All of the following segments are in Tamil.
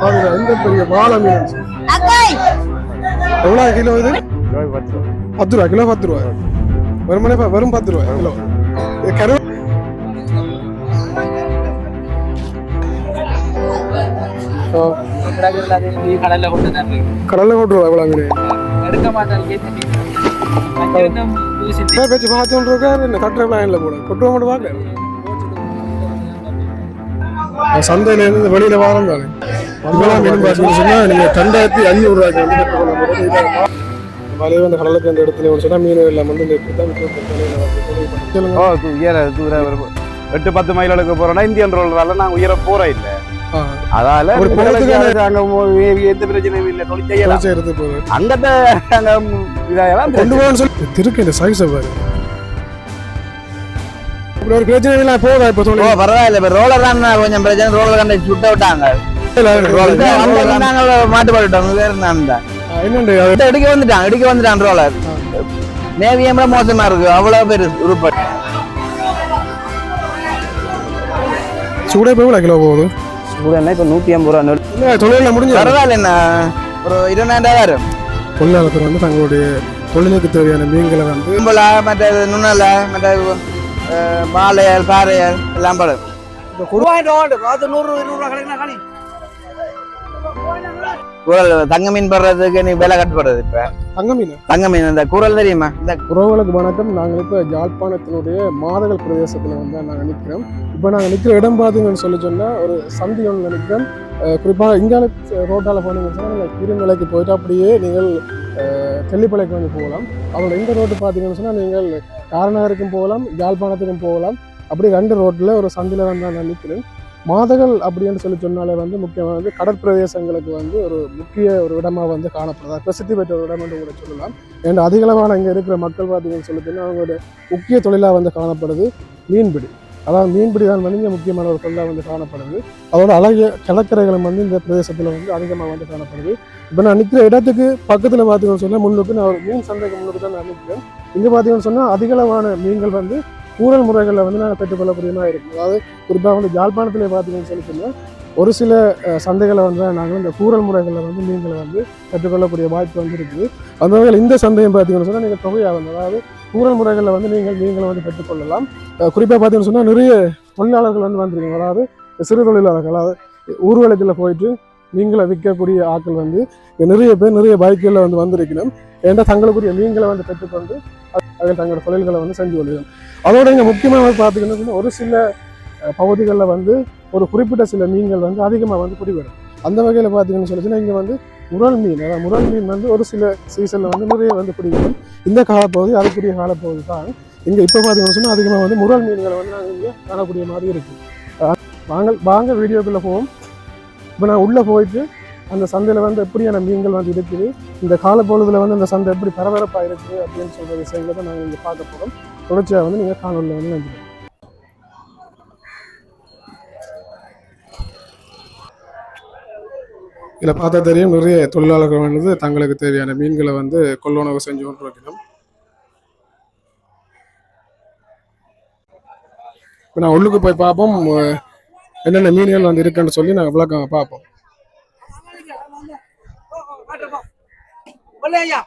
பாருங்க இந்த பெரிய வாழை மீன் எவ்வளோ கிலோ இது? பத்து ரூபா. கிலோ பத்து ரூபா. வெறுமனே ப- வெறும் பத்து ரூபா கிலோ. கரு கடல்ல ரூபா எவ்வளோ மீன் எடுக்க மாட்டாங்க பேச்சு பார்த்து தட்டுற பிளானில் போட. கொட்டுவா மட்டும் பார்க்கல. சந்தையில இருந்து வெளியில வாரம் தானே. அதெல்லாம் மீன் பார்த்தீங்கன்னு சொன்னா நீங்க ரெண்டாயிரத்தி அஞ்சூறு ரூபாய்க்கு வந்து பெற்றுக்கொள்ள வலையை கடலுக்கு அந்த இடத்துல ஒரு சொன்னா மீன் எல்லாம் வந்து இந்த இப்படி தான் உயர தூர ஒரு எட்டு பத்து மைல் எடுக்க போறோம்னா இந்தியன் ரோல்னால நான் உயர போறேன் இல்ல. அதால ஒரு எந்த பிரச்சனையும் இல்லை தொழில் செய்யலாம். அங்கத்த கொண்டு போகணும்னு சொல்லி திருக்கு இந்த சைஸை பாரு. இப்படி ஒரு பிரச்சனை இல்லை போதா இப்போ ஓ சொல்லி பரவாயில்ல இப்ப ரோலர் தான் கொஞ்சம் பிரச்சனை ரோலர் கண்டை சுட்ட விட்டாங்க மாட்டு போட்டுட்டோம் வேற என்னண்டு அது எடுக்க வந்துட்டான் எடுக்க வந்துட்டான் ரோலர் நேவியம் மோசமா இருக்கு அவ்வளவு பேர் உருப்பட் சூடே போய் கிலோ போகுது சூடன்னா இப்ப நூத்தி ஐம்பது ரூபா தொழிலில் முடிஞ்சு பரவாயில்ல என்ன ஒரு இருபதாயிரம் தொழிலாளர்கள் வந்து தங்களுடைய தொழிலுக்கு தேவையான மீன்களை வந்து மற்ற நுண்ணல மற்ற மாலையல் பாறையல் எல்லாம் படம் குரல் தங்க மீன் படுறதுக்கு நீ விலை கட்டுப்படுறது இப்ப. தங்க மீன் தங்க மீன் இந்த குரல் தெரியுமா? இந்த உறவுகளுக்கு வணக்கம். நாங்கள் இப்போ யாழ்ப்பாணத்தினுடைய மாதகள் பிரதேசத்தில் வந்து நாங்கள் நிற்கிறோம் இப்போ நாங்கள் நிற்கிற இடம் பார்த்தீங்கன்னு சொல்லி சொன்னால் ஒரு சந்தி ஒன்று நிற்கிறோம் குறிப்பாக இங்கால ரோட்டால் போனீங்கன்னு சொன்னால் நீங்கள் கிருநிலைக்கு போயிட்டு அப்படியே நீங்கள் தெல்லிப்பளைக்கு வந்து போகலாம். அவங்களோட இந்த ரோட்டு பார்த்தீங்கன்னு சொன்னால் நீங்கள் காரநகருக்கும் போகலாம் யாழ்ப்பாணத்துக்கும் போகலாம். அப்படி ரெண்டு ரோட்டில் ஒரு சந்தியில் வந்து நான் நிற்கிறேன் மாதகள் அப்படின்னு சொல்லி சொன்னாலே வந்து முக்கியமாக வந்து கடற்பிரதேசங்களுக்கு வந்து ஒரு முக்கிய ஒரு இடமாக வந்து காணப்படுது. பிரசித்தி பெற்ற ஒரு இடம் என்று கூட சொல்லலாம். ஏன்னா அதிகளவான இங்கே இருக்கிற மக்கள் பார்த்தீங்கன்னு சொல்லி சொன்னா அவங்களோட முக்கிய தொழிலாக வந்து காணப்படுது மீன்பிடி. அதாவது மீன்பிடி தான் வந்து இங்கே முக்கியமான ஒரு தொழிலாக வந்து காணப்படுது. அதோட அழகிய கடற்கரைகளும் வந்து இந்த பிரதேசத்தில் வந்து அதிகமாக வந்து காணப்படுது. இப்போ நான் நிற்கிற இடத்துக்கு பக்கத்தில் பார்த்தீங்கன்னு சொன்னால் முன்னுக்கு நான் ஒரு மீன் சந்தைக்கு முன்னுக்கு தான் நான் நிற்கிறேன். இங்கே பார்த்தீங்கன்னு சொன்னால் அதிகளவான மீன்கள் வந்து ஊழல் முறைகளில் வந்து நாங்கள் பெற்றுக்கொள்ளக்கூடியமாக இருக்கும் அதாவது குறிப்பாக வந்து யாழ்ப்பாணத்தில் பார்த்தீங்கன்னு சொல்லி சொன்னால் ஒரு சில சந்தைகளை வந்து நாங்கள் இந்த கூறல் முறைகளில் வந்து நீங்கள் வந்து பெற்றுக்கொள்ளக்கூடிய வாய்ப்பு வந்து இருக்குது. அந்த வகையில் இந்த சந்தையும் பார்த்தீங்கன்னு சொன்னால் நீங்கள் தொகையாக வந்து அதாவது கூறல் முறைகளில் வந்து நீங்கள் நீங்களும் வந்து பெற்றுக்கொள்ளலாம் குறிப்பாக பார்த்தீங்கன்னு சொன்னால் நிறைய தொழிலாளர்கள் வந்து வந்திருக்கீங்க. அதாவது சிறு தொழிலாளர்கள் அதாவது ஊர்வலத்தில் போயிட்டு மீன்களை விற்கக்கூடிய ஆட்கள் வந்து நிறைய பேர் நிறைய பைக்கில் வந்து வந்திருக்கணும். ஏன்னா தங்களுக்குரிய மீன்களை வந்து பெற்றுக்கொண்டு அவர்கள் தங்களோட தொழில்களை வந்து செஞ்சு கொள்ளணும் அதோட இங்கே முக்கியமாக வந்து பார்த்தீங்கன்னா ஒரு சில பகுதிகளில் வந்து ஒரு குறிப்பிட்ட சில மீன்கள் வந்து அதிகமாக வந்து பிடிபடும் அந்த வகையில் பார்த்தீங்கன்னு சொல்லிச்சுன்னா இங்கே வந்து முரல் மீன் அதாவது முரல் மீன் வந்து ஒரு சில சீசனில் வந்து நிறைய வந்து பிடிக்கும் இந்த காலப்பகுதி அதுக்குரிய காலப்பகுதி தான். இங்கே இப்போ பார்த்தீங்கன்னு சொன்னால் அதிகமாக வந்து முரல் மீன்களை வந்து நாங்கள் இங்கே காணக்கூடிய மாதிரி இருக்குது வாங்க வாங்க வீடியோக்குள்ளே போவோம். இப்போ நான் உள்ளே போயிட்டு அந்த சந்தையில் வந்து எப்படியான மீன்கள் வந்து இருக்குது? இந்த காலப்பொழுதில் வந்து அந்த சந்தை எப்படி பரபரப்பாக இருக்குது அப்படின்னு சொல்கிற விஷயங்களை தான் நாங்கள் இங்கே பார்க்க போகிறோம் தொடர்ச்சியாக வந்து நீங்கள் காணொலியில் வந்து நன்றி இதில் பார்த்தா தெரியும் நிறைய தொழிலாளர்கள் வந்து தங்களுக்கு தேவையான மீன்களை வந்து கொள்ளுணவு செஞ்சு கொண்டு இப்போ நான் உள்ளுக்கு போய் பார்ப்போம். என்னென்ன மீன்கள் வந்து இருக்குன்னு சொல்லி நாங்கள் விளக்கம் பார்ப்போம். ஐயா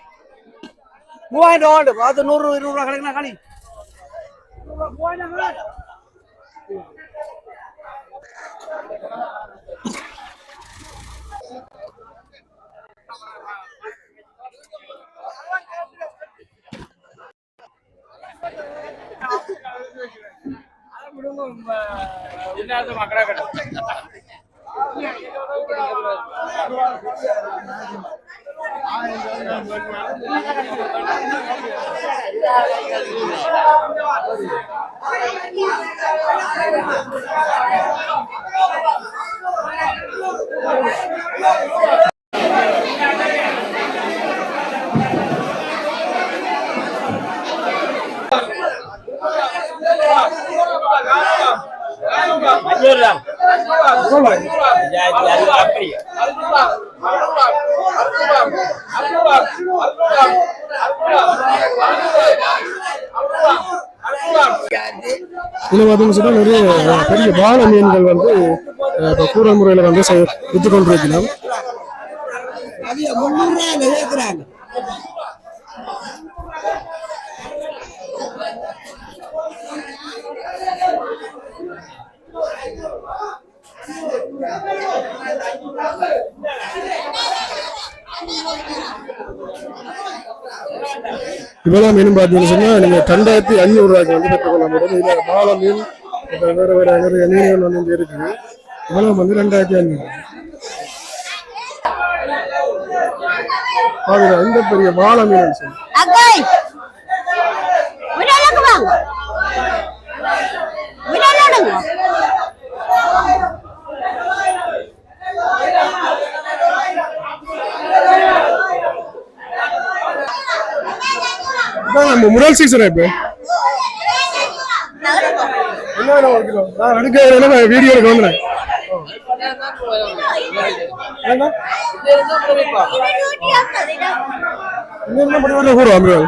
மூவாயிரம் ரூபா அது நூறு இருநூறு ரூபா கிடைக்கணும் காணி இதில் பார்த்தீங்கன்னு சொன்னால் நிறைய பெரிய வாழை மீன்கள் வந்து இப்போ கூறல் முறையில் வந்து விற்று கொண்டிருக்கிறோம் இவ்வளோ மீன் பார்த்தீங்கன்னு சொன்னால் நீங்கள் ரெண்டாயிரத்தி அஞ்சூறுரூவாய்க்கு வந்து பெற்றுக்கொள்ள முடியும் இதில் மாலை மீன் இப்போ வேறு வேறு அங்கே மீன்கள் வந்து இங்கே இருக்குது. இவ்வளோ வந்து ரெண்டாயிரத்தி ஐநூறு. பாருங்க இந்த பெரிய வாழை மீன் சொல்லி அக்காய் விடலுக்கு வாங்க விடலுடுங்க இதான் நம்ம முதல் சீசன் இப்போ? ஒரு நான் எடுக்க வீடியோ எடுக்க வந்துடுறேன் கூட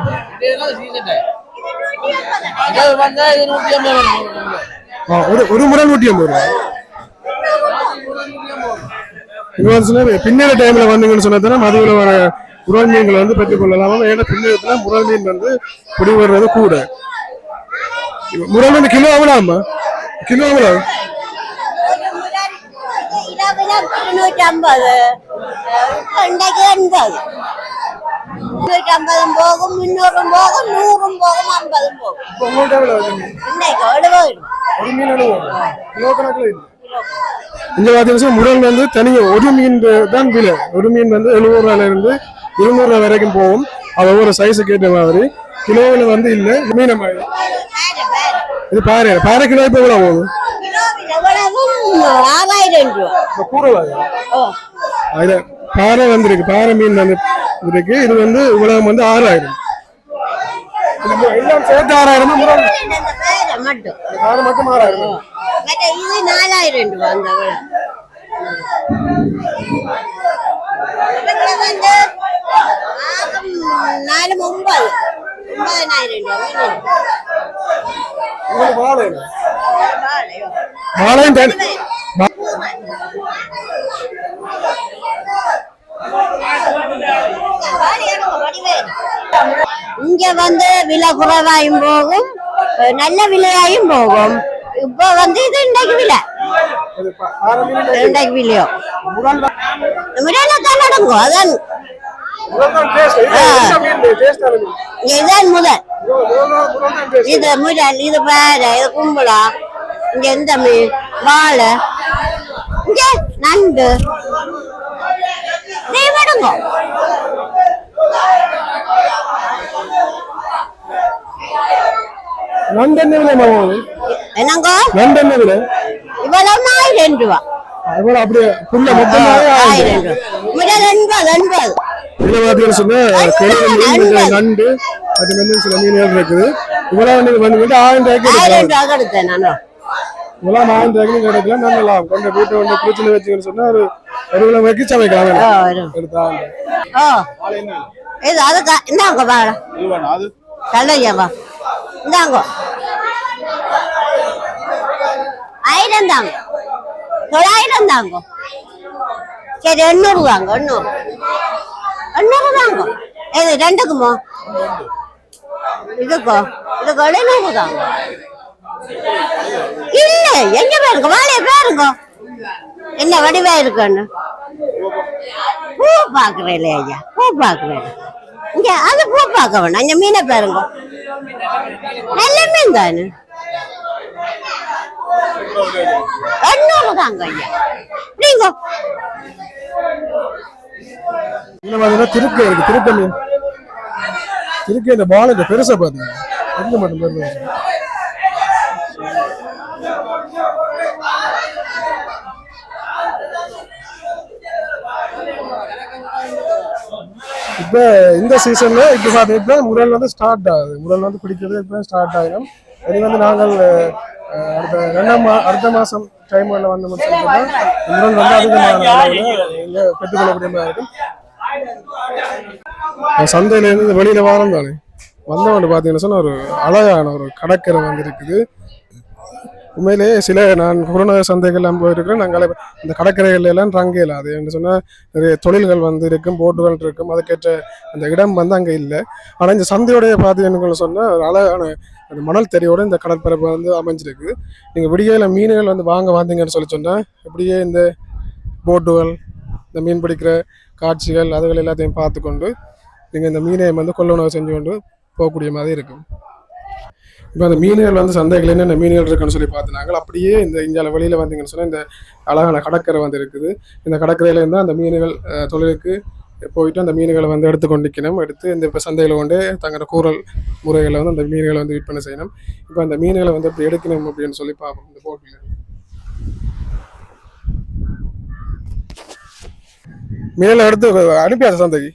ஒரு ஒரு முறை நூற்றி ஐம்பது ரூபாய் பின்னாடி டைம்ல வந்தீங்கன்னு சொன்னா மதுவில் வர உரல் மீன்களை வந்து பெற்றுக்கொள்ளலாம் ஏன்னா பின்னேறத்துல முரல் மீன் வந்து பிடி வர்றது கூட. முரல் மீன் கிலோ எவ்வளோ கிலோ எவ்வளோ இருநூற்றி ஐம்பது இன்றைக்கு எண்பது. இருநூற்றி ஐம்பதும் போகும் முன்னூறும் போகும் நூறும் போகும் ஐம்பதும் போகும். இப்போ உங்கள்கிட்ட எவ்வளோ இருக்கு? இன்றைக்கு எழுபது ஒரு மீன் எழுபது கிலோ கணக்கில் இல்லை. இந்த முரல் வந்து தனியாக ஒரு மீன் தான் விலை. ஒரு மீன் வந்து எழுபது ரூபாயில இருந்து இருநூறு ரூபாய் வரைக்கும் போகும். அது ஒவ்வொரு சைஸுக்கு ஏற்ற மாதிரி. கிலோவில் வந்து இல்லை மீன மாதிரி. இது பாரு பாறை கிலோ இப்போ எவ்வளோ போகுது? ஆறாயிரம் பாறை வந்துருக்கு பாறை மீன் வந்து இருக்கு இது வந்து உலகம் வந்து ஆறாயிரம். எல்லாம் சேர்த்து ஆறாயிரம்? மட்டும் ஆறாயிரம். நாலாயிரம் ரூபாய் அந்த விலை இவங்க வந்து ஆகும் நாலு ஒன்பது ஒன்பதனாயிரம் ரூபா வேணும். உங்களுக்கு வாழை என்ன? வாழையோ. வாழையும் தனி வா- இங்க வந்து விலை குறைவாயும் போகும் அஹ் நல்ல விலையாயும் போகும் இப்போ வந்து இது இன்றைக்கு விலை இது பா- பாறை மீன் இன்றைக்கு விலையோ முரல் தான் விலையில தான் நடக்கும் அதான் முரல் தான் taste. இது என்ன மீன் taste ஆன மீன். இதுதான் முதல் முரல் முரல் தான் முரல் தான் taste. இது முதல் இது பாறை இது கும்பலா இங்க எந்த மீன் வாழை இங்க நண்டு நீ விடுங்க நண்டு என்ன விலை மாமா? என்னங்க? நண்டு என்ன விலை இவ்வளவு ஆயிரம் ரூபா அதுபோல அப்படியே புல்ல மொத்தமாவே ஆயிரம். ரூபா எண்பது எண்பது இதுல பாத்தீங்கன்னு சொன்னா கிழங்கு மீன் இந்த நண்டு அது வந்து சில மீன்கள் இருக்குது. இவ்வளவு நீங்க வந்து ஆயிரம் ரூபாய்க்கு எடுக்கலாம். இவ்வளவு ஆயிரம் ரூபாய்க்கு நீங்க எடுக்கலாம். நல்லா கொண்ட வீட்டை வந்து பிரச்சனை வச்சுக்கன்னு சொன்னா ஒரு ஒரு கிலோ வைக்க சமைக்கலாம். ஓ, வேணும். வரும். எடுத்தா ஓ. இது அதுக்கு இந்தாங்க வாழை கல்லையாவா இந்தாங்க. ஆயிரம் தாங்க தொள்ளாயிரம் தாங்க சரி எண்ணூறு வாங்க எண்ணூறு எண்ணூறு தாங்க இது ரெண்டுக்குமோ இதுக்கோ இதுக்கு எழுநூறு தாங்க இல்ல எங்க பேருங்க வாழைய பேருங்க என்ன வடிவா இருக்குன்னு பூ பாக்குறேன் ஐயா பூ பாக்குறேன் இங்க அது பூ பார்க்க வேண்டாம் இங்க மீனை பாருங்க நல்ல மீன் தானே எண்ணூறு தாங்க ஐயா நீங்க இதுல பாத்தீங்கன்னா திருக்கை இருக்கு திருக்கை மீன் திருக்கை இந்த பால் இந்த பெருசா பாத்தீங்க எங்க மட்டும் இப்ப இந்த சீசன்ல இப்ப பாத்தீங்கன்னா முரல் வந்து ஸ்டார்ட் ஆகுது முரல் வந்து பிடிக்கிறது இப்ப ஸ்டார்ட் ஆகிடும் இது வந்து நாங்கள் அடுத்த ரெண்டாம் மா அடுத்த மாசம் டைம்ல வந்து சொன்னா முரல் வந்து அதிகமான அளவுல இங்க பெற்றுக்கொள்ளக்கூடிய மாதிரி இருக்கும். அஹ் சந்தையில இருந்து வெளியில வாரம் தானே. வந்தவன் பார்த்தீங்கன்னா சொன்னா ஒரு அழகான ஒரு கடற்கரை வந்து இருக்குது. உண்மையிலேயே சில நான் கொரோனா சந்தைகள் எல்லாம் போயிருக்கிறேன் நாங்கள் இந்த கடற்கரைகள் எல்லாம் ரங்கையில் இல்லாது என்று சொன்னால் நிறைய தொழில்கள் வந்து இருக்கும் போட்டுகள் இருக்கும் அதுக்கேற்ற அந்த இடம் வந்து அங்கே இல்லை. ஆனால் இந்த சந்தையுடைய பாத்தீங்கன்னு சொன்னால் ஒரு அழகான அந்த மணல் தெரியோட இந்த கடற்பரப்பு வந்து அமைஞ்சிருக்கு. நீங்கள் விடியல மீன்கள் வந்து வாங்க வந்தீங்கன்னு சொல்லி சொன்னால் இப்படியே இந்த போட்டுகள் இந்த மீன் பிடிக்கிற காட்சிகள் அதுகள் எல்லாத்தையும் பார்த்து கொண்டு நீங்கள் இந்த மீனை வந்து கொள்ளுணவு செஞ்சு கொண்டு போகக்கூடிய மாதிரி இருக்கும். இப்போ அந்த மீன்கள் வந்து சந்தைகள் என்னென்ன மீன்கள் இருக்குன்னு சொல்லி பார்த்துனாங்க. அப்படியே இந்த இந்தியாவில் வெளியில் வந்தீங்கன்னு சொன்னால் இந்த அழகான கடற்கரை வந்து இருக்குது. இந்த கடற்கரையில இருந்தால் அந்த மீன்கள் தொழிலுக்கு போயிட்டு அந்த மீன்களை வந்து எடுத்து கொண்டிக்கணும் எடுத்து இந்த இப்போ சந்தையில் கொண்டு தங்களோட கூறல் முறைகளை வந்து அந்த மீன்களை வந்து விற்பனை செய்யணும். இப்போ அந்த மீன்களை வந்து எப்படி எடுக்கணும் அப்படின்னு சொல்லி பார்ப்போம். இந்த போட்டியில் மீனை எடுத்து அனுப்பியாத சந்தைக்கு.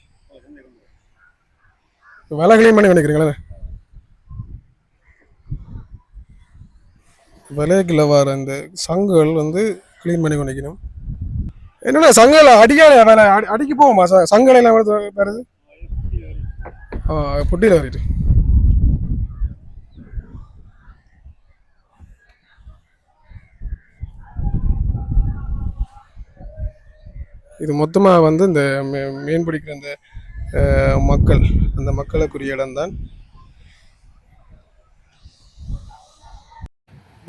விலை கிளீன் பண்ணி நினைக்கிறீங்களே விலைக்குள்ள வர இந்த சங்குகள் வந்து க்ளீன் பண்ணி கொண்டிக்கணும் என்னடா சங்கல அடிக்காத வேலை அடி அடிக்க போவோமா சார் சங்குகள் எல்லாம் வருது? ஆ புட்டியில் வருது இது மொத்தமாக வந்து இந்த மீன் பிடிக்கிற இந்த மக்கள் அந்த மக்களுக்குரிய இடம்தான்.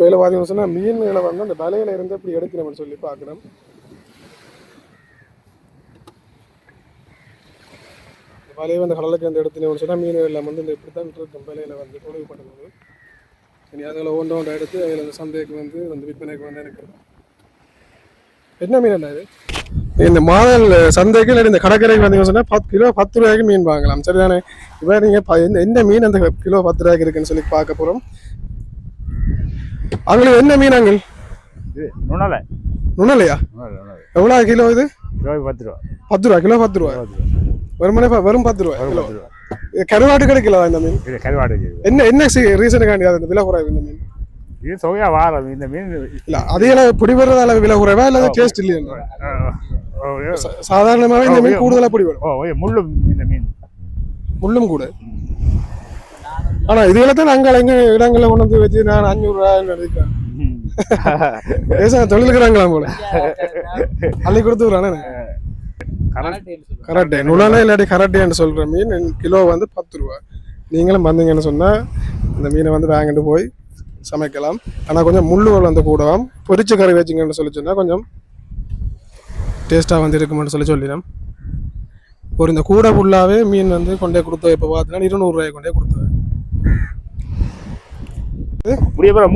இதில் பார்த்தீங்கன்னு சொன்னால் மீன்களை வந்து அந்த வலையில இருந்து இப்படி எடுக்கணும்னு சொல்லி பார்க்கணும் வலையை வந்து கடலுக்கு வந்து எடுத்துனோம்னு சொன்னால் மீன்கள் எல்லாம் வந்து இந்த இப்படி தான் இருக்கும் வலையில வந்து தொழில்படுறது இனி அதில் ஒன்று ஒன்று எடுத்து அதில் அந்த சந்தைக்கு வந்து அந்த விற்பனைக்கு வந்து எனக்கு என்ன மீன் என்ன இது? இந்த மாதல் சந்தைக்கு இல்லை இந்த கடற்கரைக்கு வந்தீங்கன்னு சொன்னால் பத்து கிலோ பத்து ரூபாய்க்கு மீன் வாங்கலாம். சரிதானே? இப்போ நீங்கள் எந்த என்ன மீன் அந்த கிலோ பத்து ரூபாய்க்கு இருக்குன்னு சொல்லி பார்க்க போகிறோம் அவங்களுக்கு என்ன மீன் அங்கள்? இது நுணலை. நுண்ணலையா நுணலை நுணலை. எவ்வளோ கிலோ இது? பத்து ரூபா. பத்து ரூபா கிலோ பத்து ரூபா. வெறுமனே வெறும் பத்து ரூபா கிலோ. கருவாட்டு கிடைக்கல இந்த மீன்? கருவாடு. என்ன என்ன ரீசனுக்காண்டி அது இந்த விலை குறைவு இந்த மீன்? இது தொகையா வாரம் இந்த மீன் இல்ல அதிக பிடி வர்றதால விலை குறைவா இல்ல டேஸ்ட் இல்லையா? சாதாரணமாவே இந்த மீன் கூடுதலா பிடி வரும். முள்ளும் இந்த மீன். முள்ளும் கூட. ஆனா இதுகளை தான் அங்க எங்க இடங்கள்ல கொண்டு வந்து வச்சு நான் அஞ்சூறு ரூபாய் நினைக்கிறேன். ம். பேச தொழிலுக்குறாங்களா போல. அள்ளி கொடுத்துக்கிறானே கரெக்டே நுழலை இல்லாட்டி கரெக்டேன்னு சொல்ற மீன் கிலோ வந்து பத்து ரூபா. நீங்களும் வந்தீங்கன்னு சொன்னா இந்த மீனை வந்து வாங்கிட்டு போய் சமைக்கலாம். ஆனா கொஞ்சம் முள்ளுகள் வந்து கூடவும் பொரிச்ச கறி வச்சிங்கன்னு சொல்லி சொன்னா கொஞ்சம் டேஸ்டா வந்து இருக்குமென்னு சொல்லி சொல்லிடும். ஒரு இந்த கூடை ஃபுல்லாவே மீன் வந்து கொண்டே கொடுத்தோம். இப்போ பார்த்தீங்கன்னா இருநூறுவாய் கொண்டே கொடுத்தோம். முடியப்புறம்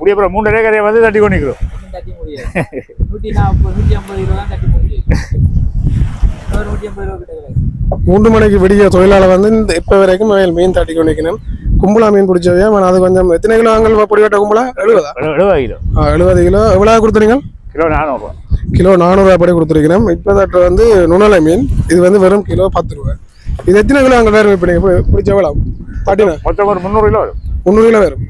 முடியப்புறம் மூன்றரை கரையை வந்து தட்டி கிடையாது மூன்று மணிக்கு விடிய தொழிலாளர் வந்து இந்த இப்போ வரைக்கும் மீன் தட்டி கொண்டிக்கணும் கும்பலா மீன் பிடிச்சதே. ஆனால் அது கொஞ்சம் எத்தனை கிலோ வாங்கல் பொடிவட்ட கும்பலா? எழுபதா? எழுபது கிலோ. ஆ எழுபது கிலோ. எவ்வளோ கொடுத்துறீங்க? கிலோ நானூறுரூவா கிலோ நானூறுரூவா படி கொடுத்துருக்கிறோம் இப்போ தட்டு வந்து நுணலை மீன். இது வந்து வெறும் கிலோ பத்து ரூபா இது எத்தனை கிலோ அங்கே வேறு இப்போ நீங்கள் பிடிச்ச எவ்வளோ மொத்தம் ஒரு முந்நூறு கிலோ வரும். முந்நூறு கிலோ வரும்.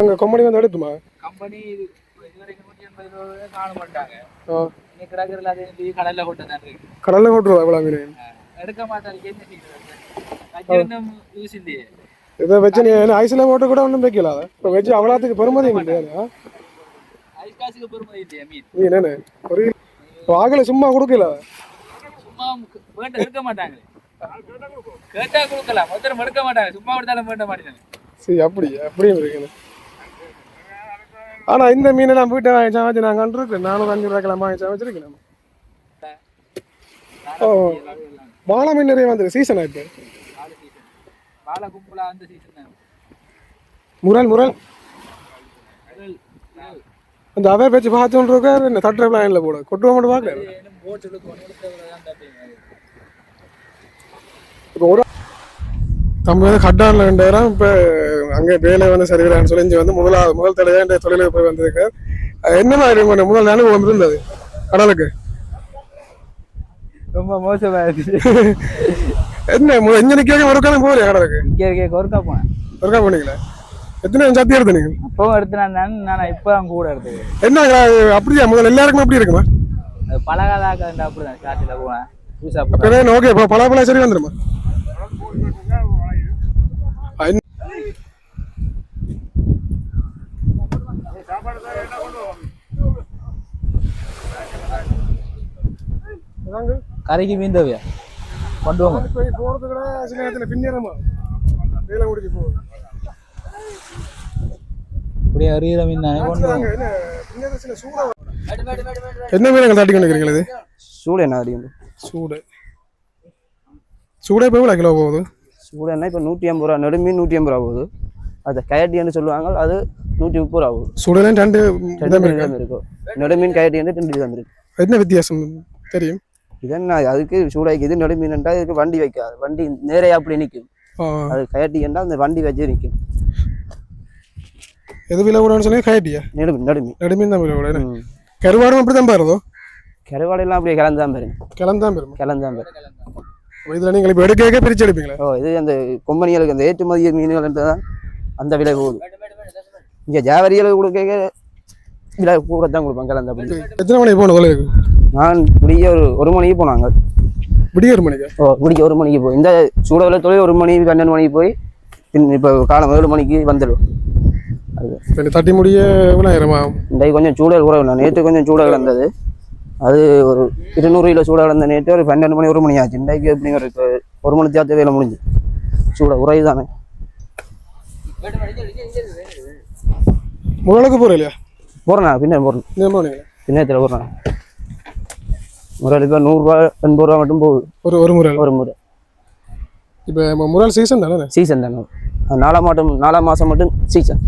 அங்கே கொம்பனி வந்து எடுக்குமா கம்பெனி கடலில் மீன் எடுக்க என்ன இதை வச்சு நீ ஐஸில் போட்டு கூட ஒன்றும் வைக்கல? அதை இப்போ வச்சு அவ்வளோத்துக்கு பெருமதி இல்லையா? மீன் நீ என்னன்னு ஒரு வாகல சும்மா கொடுக்கல. சும்மா வேண்ட எடுக்க மாட்டாங்க கேட்டா கொடுக்கலாம் எடுக்க மாட்டாங்க. சும்மா கொடுத்தாலும் வேண்ட மாட்டாங்க சரி அப்படி அப்படியும் இருக்குன்னு ஆனா இந்த மீனை நான் வீட்டை வாங்கி சமைச்சு நான் கண்டிருக்கேன் அஞ்சு ரூபாய்க்கெல்லாம் வாங்கி சமைச்சிருக்கேன் ஓ வாழை மீன் நிறைய வந்துருக்கு. சீசன் ஆயிட்டு வாழை சீசன் வாழை கும்பலா அந்த சீசன் தான். முரல் முரல். அந்த அவை வச்சு பார்த்து இருக்காரு. என்ன தட்டுற பிளான்ல போட. கொட்டுவ மட்டும் பார்க்கல இன்னும் போட்டு எடுக்க ஒன்று தான் தட்டுங்க இப்போ ஒரு நம்ம வந்து கட்டாரில் ரெண்டாயிரம் இப்போ அங்கே வேலை வந்து சரிவிடான்னு சொல்லி இங்கே வந்து முதலாவது முதல் தடவை இந்த தொழிலுக்கு போய் வந்திருக்கார். என்ன மாதிரி முதல் அனுபவம் இருந்தது? கடலுக்கு? ரொம்ப மோசமா இருந்துச்சு. என்ன முதல் இங்கே நிற்க ஒரு காலம் போகலையா கடலுக்கு? இங்கே இருக்க கொறுக்கா போனேன். ஒருக்கா போனீங்களா? எத்தனை சத்தி எடுத்து நீங்க? அப்பவும் எடுத்து நான் நான் இப்போ தான் கூட எடுத்துக்கிறேன். என்ன அப்படியா? முதல்ல எல்லாருக்குமே அப்படி இருக்குமா? அது பழகாதாக்க அப்படிதான் காட்டில் போனேன் புதுசாக ஓகே இப்போ பல பல சரி வந்துருமா? கரைக்கு மீந்தவையா? கொண்டு வாங்க. போகிறது கூட சில நேரத்தில் பின்னேறமா வேலை முடிஞ்சு போகுது அப்படியே அறிகிற மீன் தானே கொண்டு வாங்க. என்ன மீனங்கள் தாட்டி கொண்டு இருக்கிறீங்களா இது சூடு என்ன அடிக்கணும் சூடு. சூடே இப்போ எவ்வளோ கிலோ போகுது. சூடு என்ன இப்போ நூற்றி ஐம்பது ரூபா நெடுமீன் நூற்றி ஐம்பது ரூபா போகுது. அது கயட்டின்னு சொல்லுவாங்க அது நூற்றி முப்பது ரூபா போகுது. சூடெல்லாம் ரெண்டு விதம் இருக்கு. விதம் இருக்கும். நெடுமீன் கயட்டி ரெண்டு விதம் இருக்கு. என்ன வித்தியாசம் தெரியும்? இது என்ன அதுக்கு சூடாய்க்கு இது நெடுமீன்டா இதுக்கு வண்டி வைக்காது. வண்டி நேரையா அப்படி நிற்கும். அது கயட்டின்னா அந்த வண்டி வச்சு நிற்கும். எது விலை கூடன்னு சொல்லி கயட்டியா? நெடுமீன் நெடுமீன் நடுமீன் தான் விலை? ம். கருவாடும் அப்படி தான் பாருதோ? கருவாடையெல்லாம் அப்படியே கிளந்தான் பாருங்க. கிளந்தான் பெருமா கிளந்தான் பாரு இதில் நீங்கள் இப்போ எடுக்க பிரிச்சு எடுப்பீங்களா ஓ இது அந்த கொம்பனிகளுக்கு அந்த ஏற்றுமதி மீன்கள் தான் அந்த விலை போகுது இங்கே ஜாவரிகளுக்கு கொடுக்க விலை கூட தான் கொடுப்பாங்க கிளந்த அப்படி எத்தனை மணிக்கு போகணும் தொலைவுக்கு நான் முடிய ஒரு ஒரு மணிக்கு போனாங்க விடிய ஒரு மணிக்கு? ஓ முடிக்க ஒரு மணிக்கு போய். இந்த சூடவில் தொழில் ஒரு மணி பன்னெண்டு மணிக்கு போய் பின் இப்போ காலம் ஏழு மணிக்கு வந்துடும். அது தட்டி முடிய ஆயிரமா இன்றைக்கு கொஞ்சம் சூடல் கூட இல்லை நேற்று கொஞ்சம் சூடாக கிடந்தது அது ஒரு இருநூறு கிலோ சூடாக கிடந்த நேற்று ஒரு பன்னெண்டு மணி ஒரு மணி ஆச்சு. இன்றைக்கு எப்படி ஒரு ஒரு மணி தேர்த்த வேலை முடிஞ்சு. சூட உரை தானே முழலுக்கு போகிற இல்லையா போடுறேண்ணா பின்ன போனீங்க பின்னத்தில் போடுறேன் ஒரு இப்போ நூறுரூவா எண்பது ரூபா மட்டும் போகுது. ஒரு ஒரு முறை. ஒரு முறை. இப்போ முறை சீசன் தானே? சீசன் தானே. நாலாம் மாதம் நாலாம் மாதம் மட்டும் சீசன்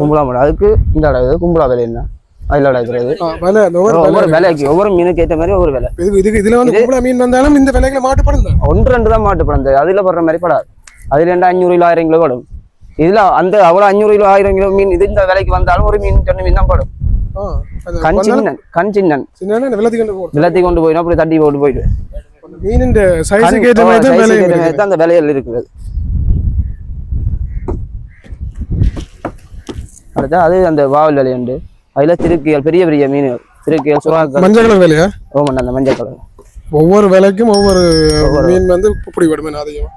கும்பலா மாடு. அதுக்கு இந்த அடகு கும்பலா விலை என்ன? அதில் அந்த ஒவ்வொரு ஒவ்வொரு விலை. விலைக்கு ஒவ்வொரு மீனுக்கு ஏற்ற மாதிரி ஒவ்வொரு விலை. இதுக்கு இதில் வந்து கும்பலா மீன் வந்தாலும் இந்த விலைகளை மாட்டுப்படும் தான். ஒன்று ரெண்டு தான் மாட்டு படம். அதில் படுற மாதிரி படாது. அதில் ரெண்டு அஞ்சூறு கிலோ ஆயிரம் கிலோ படும். இதில் அந்த அவ்வளோ அஞ்சூறு கிலோ ஆயிரம் கிலோ மீன் இது இந்த விலைக்கு வந்தாலும் ஒரு மீன் ரெண்டு மீன் தான் படும். கண் சின்னன் கண் சின்னன் சின்ன விலத்தி கொண்டு போடும் போயிடும் அப்படி தட்டி போட்டு சைஸுக்கு ஏற்ற மாதிரி. தான் அந்த விலையில் இருக்குது. அடுத்து அது அந்த வாவல் விலை உண்டு. அதில் திருக்கியல் பெரிய பெரிய மீன் திருக்கியல் சுறாக்கள் மஞ்சள் கலர் விலையா? ஓமன் அந்த மஞ்சள் கலர். ஒவ்வொரு விலைக்கும் ஒவ்வொரு மீன் வந்து பிடிபடும் மீன் அதிகம்.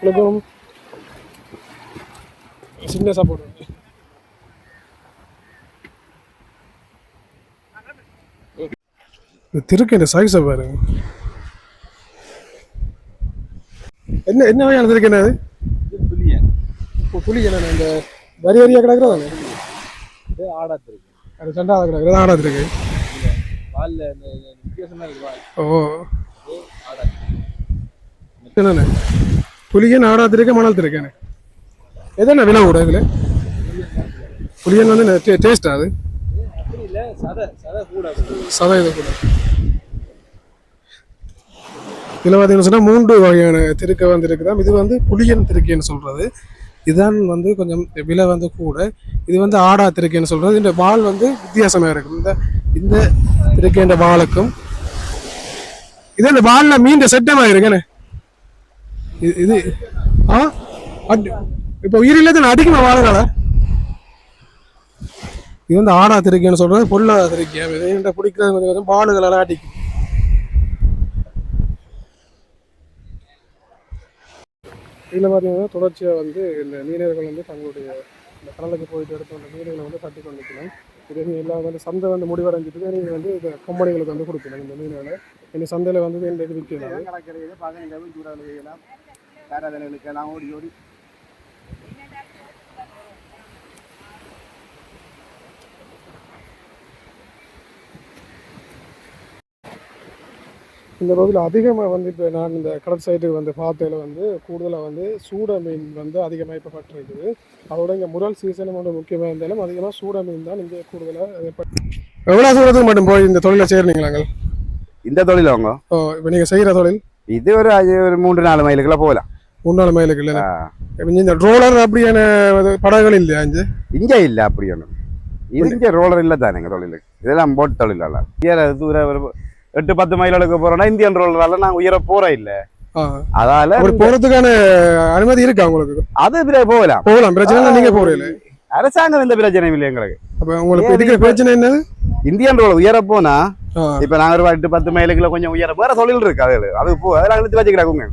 வணக்கம். சின்ன சாப்பாடு இந்த திருக்கு இந்த சைஸை பாருங்க. என்ன என்ன வகையான திருக்கு என்னது இப்போ புளி என்ன இந்த வரி வரியா கிடக்குறதானே? அது ரெண்டாவது கிடக்குறது? ஆடாது இருக்கு ஓ. என்னண்ணே? புளியன் ஆடாது இருக்கு மணல் திருக்கேண்ணே எதண்ணே விலை கூட இதுல? புளியன் வந்து டேஸ்டா அது. சதை இது கூட. இதில் பார்த்தீங்கன்னு சொன்னால் மூன்று வகையான திருக்க வந்து இருக்குதாம் இது வந்து புளியன் திருக்கைன்னு சொல்கிறது. இதுதான் வந்து கொஞ்சம் விலை வந்து கூட. இது வந்து ஆடா திருக்கைன்னு சொல்கிறது. இந்த வால் வந்து வித்தியாசமாக இருக்கும். இந்த இந்த திருக்கைன்ற வாளுக்கும் இது இந்த வாலில் மீண்ட செட்டமாக இருக்குன்னு இது இது ஆ? அட் இப்போ உயிரில் தானே அதிகமாக வாழனால இது வந்து ஆடா திருக்கைன்னு சொல்கிறது. பொருளாதார திருக்கை இது பிடிக்கிறது? கொஞ்சம் கொஞ்சம் பாலுகளெல்லாம் அடிக்கும். இதில் பார்த்தீங்கன்னா தொடர்ச்சியாக வந்து இந்த மீனவர்கள் வந்து தங்களுடைய இந்த கடலுக்கு போயிட்டு எடுத்து அந்த மீன்களை வந்து கட்டி கொண்டுக்கணும் இது எல்லாம் வந்து சந்தை வந்து முடிவடைஞ்சிட்டு நீங்கள் வந்து இந்த கம்பெனிகளுக்கு வந்து கொடுக்கணும் இந்த மீன்களை. இந்த சந்தையில் வந்து இன்றைக்கு விற்கலாம் ஓடி ஓடி இந்த பகுதியில் அதிகமாக வந்து இப்போ நான் இந்த கடல் சைடுக்கு வந்து பார்த்ததில் வந்து கூடுதலாக வந்து சூட மீன் வந்து அதிகமாக இப்போ பட்டிருக்குது. அதோட இங்கே முரல் சீசனும் ஒன்று முக்கியமாக இருந்தாலும் அதிகமாக சூட மீன் தான் இங்கே கூடுதலாக எவ்வளோ தூரத்துக்கு மட்டும் போய் இந்த தொழிலை செய்கிறீங்களாங்க இந்த தொழில் அவங்க ஓ இப்போ நீங்கள் செய்கிற தொழில்? இது ஒரு ஒரு மூன்று நாலு மைலுக்குள்ள போகலாம். மூணு மைலுக்கு இல்லை? இந்த ட்ரோலர் அப்படியான படகுகள் இல்லையா இங்கே? இங்க இல்ல அப்படி இது இங்கே ரோலர் இல்லை தானேங்க தொழிலுக்கு இதெல்லாம் போட் தொழில் அல்ல உயர தூர ஒரு எட்டு பத்து மைலுக்கு போறோம்னா இந்தியன் ரோலரால நாங்கள் உயர போற இல்லை. அதால ஒரு போறதுக்கான அனுமதி இருக்கா உங்களுக்கு? அது போகலாம். போகலாம். பிரச்சனை நீங்க போறீங்க. அரசாங்கம் எந்த பிரச்சனையும் இல்லை எங்களுக்கு. அப்ப உங்களுக்கு இருக்கிற பிரச்சனை என்னது? இந்தியன் ரோல் உயர போனா இப்ப நாங்க ஒரு எட்டு பத்து மைலுக்குள்ள கொஞ்சம் உயர வேற தொழில் இருக்கு அது அது போ அதெல்லாம் இழுத்து வச்சுக்கிறாங்க.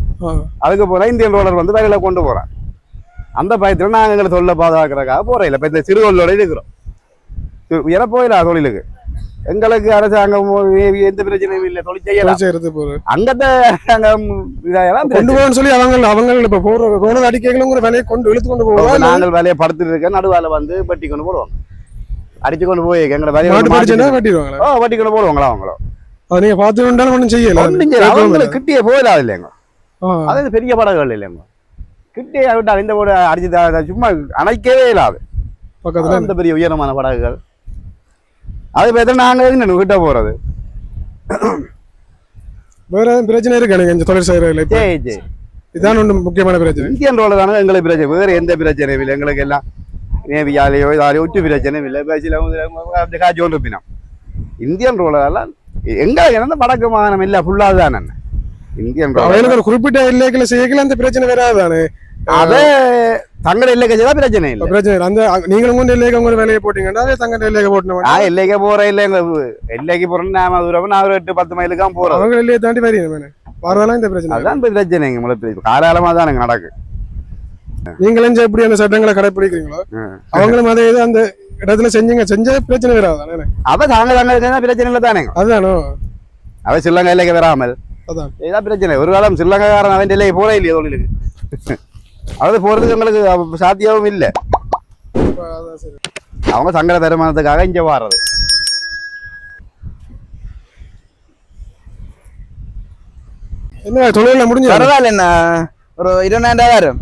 அதுக்கு போனா இந்தியன் ரோலர் வந்து வேலையில கொண்டு போறான். அந்த பயத்துல நாங்க எங்களை தொழிலை பாதுகாக்கிறதுக்காக போறோம். இல்ல இப்ப இந்த சிறுகொள்ளோட இருக்கிறோம். சி- உயர போயிடா தொழிலுக்கு. எங்களுக்கு அரசாங்கம் எந்த பிரச்சனையும் இல்லை. தொழில் செய்யலாம். செய்யறது போற அங்கத்த கொண்டு போகணும்னு சொல்லி அவங்க அவங்க இப்ப போற அடிக்கணுங்கிற வேலையை கொண்டு இழுத்து கொண்டு இப்ப போவா நாங்கள் வேலையை படுத்துட்டு இருக்க நடுவால வந்து வெட்டி கொண்டு போடுவோம் அடிச்சு கொண்டு போய் எங்களை வேலையை வெட்டிடுவாங்களா? ஓ வெட்டி கொண்டு போடுவாங்களா அவங்களோ? அது நீங்க பார்த்து ஒன்றும் செய்யல. அவங்களுக்கு கிட்டியே போயிடாது இல்லைங்க அது பெரிய படகுகள் இல்லைங்க கிட்டே விட்டா இந்த போட அடிச்சு சும்மா அணைக்கவே இல்லாது. பக்கத்துல அந்த பெரிய உயரமான படகுகள். அது பேர் நாங்க என்ன கிட்ட போறது? வேற பிரச்சனை இருக்கா இந்த தொழில் செய்யறதுல சரி சரி. இதான் ஒன்று முக்கியமான பிரச்சனை. இந்தியன் ரோல தானே எங்களுக்கு பிரச்சனை? வேற எந்த பிரச்சனையும் இல்லை. எங்களுக்கு எல்லாம் நேவியாலேயோ இதாலேயோ ஒற்று பிரச்சனையும் இல்லை. அப்படி காய்ச்சி கொண்டு இருப்பினோம் இந்தியன் ரோலெல்லாம் எங்களுக்கு என்ன வடக்கு மாகாணம் இல்லை. ஃபுல்லாக தானே இந்தியன் ரோல அவங்களுக்கு ஒரு குறிப்பிட்ட இல்லைகளை செய்யல அந்த பிரச்சனை வராதானே? அது தங்கட இல்லைக்கு செய்தா பிரச்சனை இல்லை. பிரச்சனை இல்லை. அந்த நீங்களும் கொண்டு இல்லைக்கு உங்க வேலையை போட்டீங்கன்னா அதே தங்க இல்லைக்கு போட்டணும் நான் எல்லைக்கே போறேன் இல்லை எங்க எல்லைக்கு போறேன்னு நான் தூரம் நான் ஒரு எட்டு பத்து மைலுக்கு தான் போறேன் அவங்க இல்லையை தாண்டி வரீங்க மேனே வரதெல்லாம் இந்த பிரச்சனை? அதுதான் இப்ப பிரச்சனைங்க முளை காலாலமா தான் எனக்கு நடக்கு நீங்களும் எப்படி அந்த சட்டங்களை கடைப்பிடிக்கிறீங்களோ ம். அவங்களும் அதே இது அந்த இடத்துல செஞ்சீங்க செஞ்ச பிரச்சனை வராதானே? அவ தாங்க தாங்க பிரச்சனை இல்லை தானேங்க அதுதானோ அவ சில்லங்க எல்லைக்கு வராமல். அதான். இதான் பிரச்சனை ஒரு காலம் சில்லங்கக்காரன் அவன் எல்லைக்கு போறே இல்லையா தொழிலுக்கு. அதாவது போறதுக்கு எங்களுக்கு சாத்தியமும் இல்லை. அவங்க சங்கட வருமானத்துக்காக இங்க வாடுறது என்ன தொழில முடிஞ்சு பரவாயில்ல என்ன? ஒரு இருபதாயிரம்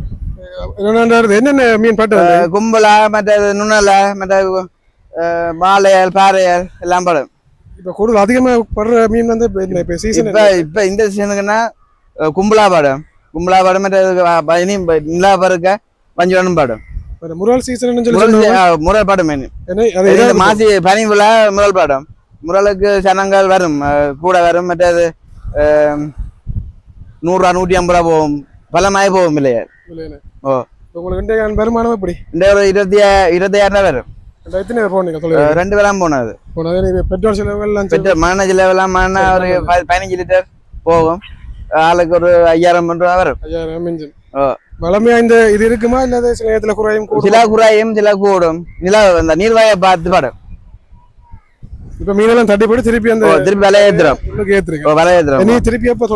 என்னென்ன என்னென்ன மீன் பட்டு? கும்பலா மற்றது நுண்ணலை மற்ற மாலையல் பாறையல் எல்லாம் படும். இப்ப கூடுதல் அதிகமா படுற மீன் வந்து இப்ப சீசன் இப்ப இப்ப இந்த சீசனுக்குன்னா அஹ், கும்பலா படம் கும்பலா இனி நிலா பருக்க வஞ்சிரனும் படம் முறால் சீசன். முரல் படம் மெனு மாசி பனி விழா முரல் படம் முரலுக்கு சனங்கள் வரும் கூட வரும் மற்றது நூறுரூவா நூற்றி ஐம்பது ரூபா போகும். பலமாய் போகும் இல்லையா. ஓ. உங்களுக்கு வருமானம் எப்படி? இந்த ஒரு இருபத்தி இருபத்தாயிரம் ரூபா வரும். எத்தனை பேர் போனீங்க அஹ், தொழில் ரெண்டு பேரும் போனது போனது பெட்ரோல் சேர்த்து- பெட்ரோல் மண்ண லெவலாம் ஒரு பதினஞ்சு லிட்டர் போகும். ஆளுக்கு ஒரு ஐயாயிரம் ரூபா வரும். ஐயாயிரம் மிஞ்சும். வளமையா இந்த இது இருக்குமா? இல்லாத சில நேரத்துல குறையும் சில குறையும் சில கூடும். நிலா அந்த நீர்வாயை பார்த்து படம். இப்ப மீனெல்லாம் தட்டி போட்டு திருப்பி அந்த திருப்பி விலை ஏத்துறோம். ஓ, விலை ஏத்துறோம். நீ திருப்பி எப்ப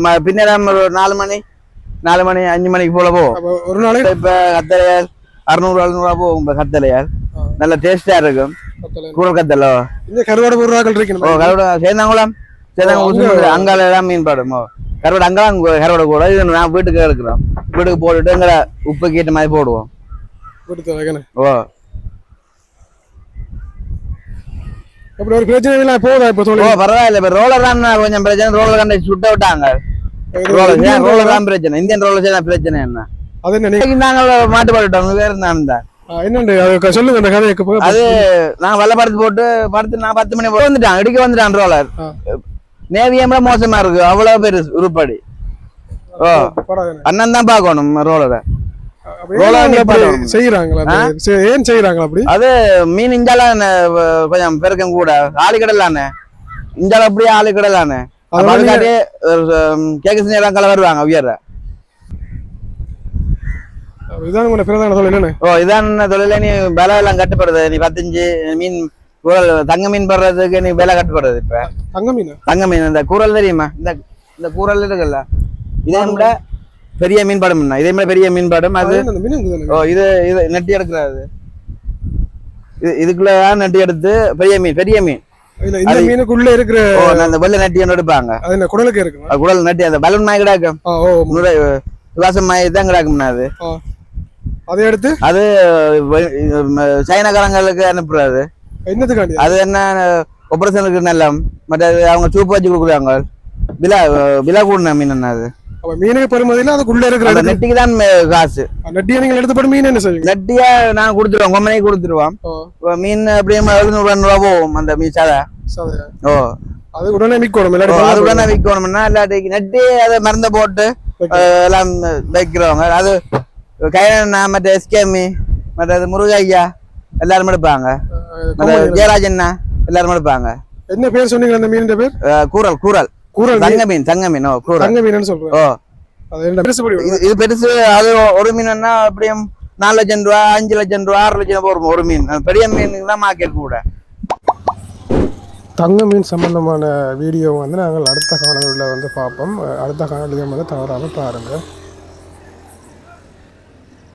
ம- பின்னரம் ஒரு நாலு மணி நாலு மணி அஞ்சு மணிக்கு போல அப்ப ஒரு நாளைக்கு இப்ப கத்தலையால் அறுநூறு அறுநூறுவா போகும். இப்ப கத்தலையால் ஆ. நல்ல டேஸ்டா இருக்கும். பத்தல. கூடல் கத்தலோ? இந்த கருவாடு பொருளாக்கள் ஓ கருவட அங்க- சுத்தி அங்கால எல்லாம் மீன் படும். ஓ கருவட அங்கெல்லாம் கருவட கூட. இது நான் வீட்டுக்கு எடுக்கிறோம். வீட்டுக்கு போட்டுட்டு எங்களை உப்பு கேட்ட மாதிரி போடுவோம். ஓ. அப்படி ஒரு பிரச்சனை இல்லை போதா இப்ப ஓ பரவாயில்ல. இப்ப ரோலர் தான் கொஞ்சம் பிரச்சனை. ரோலர் கண்டை சுட்ட விட்டாங்க. ரோலர் ரோலர் தான் பிரச்சனை? இந்தியன் ரோலர் தான் பிரச்சனை என்ன? அது நாங்கள் மாட்டுப்பட்டுட்டோம் வேற நான் தான் என்னண்டு சொல்லுங்க அந்த கதையை அது நான் வெள்ள படுத்து போட்டு படுத்து நான் பத்து மணி போட்டு வந்துட்டான். இடிக்க வந்துட்டான் ரோலர். நேவியம்ல மோசமா இருக்கு. அவ்வளவு பேரு உருப்படி. ஓ. அண்ணன் தான் பார்க்கணும் ரோலரை ஏன். செய்யறாங்களா அப்படி? அது மீன் இஞ்சால கொஞ்சம் பெருக்கம் கூட. ஆளு கடலானே இஞ்சால அப்படியே ஆளு கடலானே அதனால அதுக்காட்டி கேக்கு செஞ்செல்லாம் கல வருவாங்க உயர பிரதான தொழில் என்னண்ணே ஓ இதான் தொழில நீ விலை எல்லாம் கட்டுப்படுது நீ பத்தஞ்சு மீன் குரல் தங்க மீன் படுறதுக்கு நீ விலை கட்டுப்படுது இப்ப. தங்க மீன்? தங்க மீன் இந்த கூரல் தெரியுமா? இந்த இந்த கூரல் இருக்குல்ல? இதே விட பெரிய மீன் படம் என்ன? இதே விட பெரிய மீன் படம். அது அந்த மீன் இருக்குதானே? ஓ இது இது நெட்டி எடுக்கிறது இது இதுக்குள்ள நெட்டி எடுத்து பெரிய மீன் பெரிய மீன். இல்ல இந்த அது- மீனுக்குள்ள இருக்கிற ஓ நான் அந்த வெள்ளை நெட்டி ஒன்று எடுப்பாங்க. அது என்ன குடலுக்கு இருக்குமா? அது குடல் நெட்டி அந்த பலூன் கிடாக்கும். ஆ ஓ. முறை விலாசம் மாய் தான் கிடாக்கும்னா அது அதை எடுத்து? அது சைனாக்காரங்களுக்கு அனுப்புறது என்னத்துக்காண்டி அது? என்ன ஆபரேஷனுக்கு நல்ல மற்றது அவங்க சூப் வச்சு கொடுக்குறாங்க. விலா விலா கூடின மீன் என்ன அது? மீனுக்கு பெருமதியில அதுக்குள்ள இருக்கிற நெட்டிக்கு தான் காசு. நெட்டியை நீங்கள் எடுத்து போட்டு மீன் என்ன செய்வீங்க? நெட்டியா நான் கொடுத்துருவோம் கொம்பனைக்கு கொடுத்துருவோம் மீன் அப்படியே எழுநூறு ரூபா போகும் அந்த மீன் சாதா. சரி. ஓ. அது உடனே விற்கணும் ஓ, இல்லாட்டி அது உடனே விற்கணும்னா இல்லாட்டி நெட்டி அதை மருந்த போட்டு எல்லாம் வைக்கிறவங்க. அது கையண்ணா மற்ற எஸ்கேமி மற்றது முருகையா எல்லாரும் எடுப்பாங்க. மற்ற ஜெயராஜண்ணா எல்லாரும் எடுப்பாங்க. என்ன பேர் சொன்னீங்க அந்த மீன் பேர்? கூரல் கூரல் கூரல் மீன். தங்க மீன் தங்க மீன். ஓ கூரல் தங்க மீன் சொல்றேன். ஓ. இது பெருசு அது ஒரு மீன்னா அப்படியும் நாலு லட்சம் ரூபா அஞ்சு லட்சம் ரூபா ஆறு லட்சம் ரூபா வரும் ஒரு மீன். பெரிய மீனுக்கு தான் மார்க்கெட் கூட. தங்க மீன் சம்பந்தமான வீடியோ வந்து நாங்கள் அடுத்த காணொலியில் வந்து பார்ப்போம். அடுத்த காணொலியை வந்து தவறாமல் பாருங்கள்.